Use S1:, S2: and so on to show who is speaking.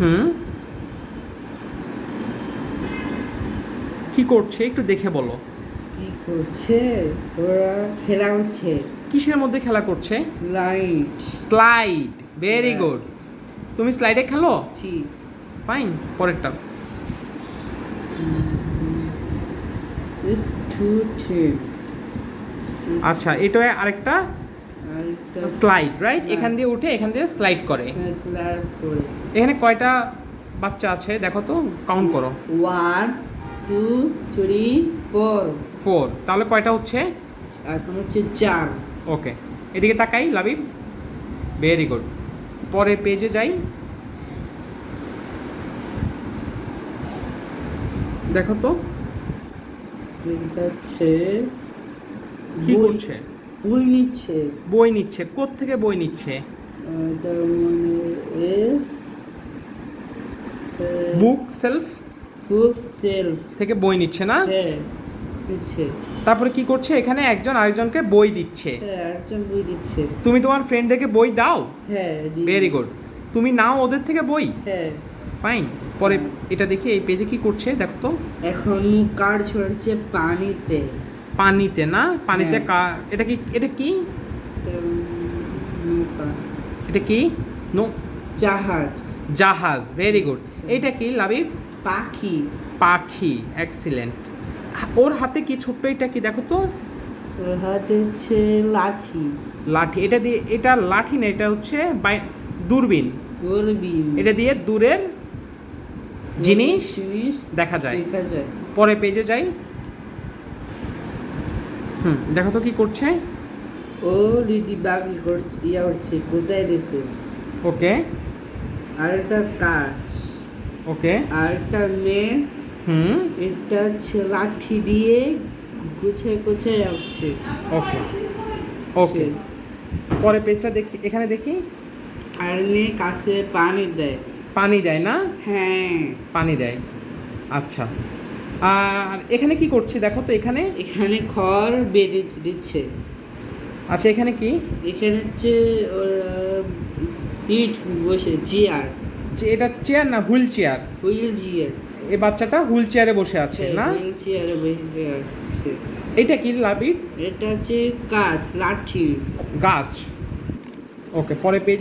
S1: হুম? কি করছে? একটু দেখে বলো।
S2: কি করছে? ওরা খেলা করছে।
S1: কিসের মধ্যে খেলা করছে?
S2: স্লাইড।
S1: স্লাইড। ভেরি
S2: হ্যাঁ।
S1: গুড তুমি স্লাইডে খেলো?
S2: ঠিক
S1: ফাইন পরেরটা।
S2: ইস টু টেন
S1: আচ্ছা এটা আরেকটা স্লাইড রাইট এখান দিয়ে উঠে এখান দিয়ে স্লাইড করে। এখানে কয়টা বাচ্চা আছে দেখো তো কাউন্ট করো।
S2: One two three four
S1: four তাহলে কয়টা হচ্ছে?
S2: এখন হচ্ছে চার।
S1: ওকে এদিকে তাকাই লাবিব। ভেরি গুড পরে পেজে যাই। দেখো তো। কি করছে?
S2: বই নিচ্ছে।
S1: বই নিচ্ছে। থেকে বই নিচ্ছে?
S2: মানে
S1: বুক সেলফ?
S2: বুক সেলফ।
S1: থেকে বই নিচ্ছে না?
S2: হ্যাঁ নিচ্ছে।
S1: তারপরে কি করছে? এখানে একজন আরেকজনকে বই দিচ্ছে।
S2: হ্যাঁ একজন বই দিচ্ছে।
S1: তুমি তোমার ফ্রেন্ডদেরকে বই দাও?
S2: হ্যাঁ
S1: ভেরি গুড তুমি নাও ওদের থেকে বই?
S2: হ্যাঁ।
S1: ফাইন পরে এটা দেখি এই পেজে কি করছে? দেখো তো।
S2: এখন কার্ড ছড়াচ্ছে? পানিতে।
S1: পানিতে না? পানিতে
S2: হ্যাঁ।
S1: কা এটা কি এটা কি?
S2: এটা
S1: কি? নো
S2: জাহাজ।
S1: জাহাজ ভেরি গুড এটা কি লাবিব?
S2: পাখি।
S1: পাখি এক্সিলেন্ট ওর হাতে কি ছোট্ট এটা কি দেখো তো?
S2: ওর হাতে হচ্ছে লাঠি।
S1: লাঠি এটা দিয়ে এটা লাঠি না এটা হচ্ছে দূরবীন।
S2: দূরবীন।
S1: এটা দিয়ে দূরের জিনিস
S2: জিনিস
S1: দেখা যায়।
S2: দেখা যায়।
S1: পরে পেজে যাই। হুম দেখো তো কি করছে।
S2: ও লিডি বাকি করছে ইয়া হচ্ছে কোথায় দিছে?
S1: ওকে।
S2: আর একটা কাজ।
S1: ওকে।
S2: আর একটা মেয়ে
S1: হুম।
S2: এটা হচ্ছে লাঠি দিয়ে গুছে গুছে যাচ্ছে
S1: ওকে। ওকে পরে পেজটা দেখি এখানে দেখি।
S2: আর মেয়ে কাছে পানি দেয়।
S1: পানি দেয় না?
S2: হ্যাঁ।
S1: পানি দেয়। আচ্ছা। আর এখানে কি করছে? দেখো তো এখানে।
S2: এখানে খড় বেঁধে দিচ্ছে।
S1: আচ্ছা এখানে কি?
S2: এখানে হচ্ছে ওর সিট বসে চেয়ার।
S1: যে এটা চেয়ার না হুইল চেয়ার?
S2: Wheel chair.
S1: এই বাচ্চাটা হুইল চেয়ারে বসে আছে না?
S2: হুইল চেয়ারে বসে আছে।
S1: এটা কি লাবিব
S2: এটা হচ্ছে কাজ লাঠি।
S1: গাছ। ওকে পরে পেজ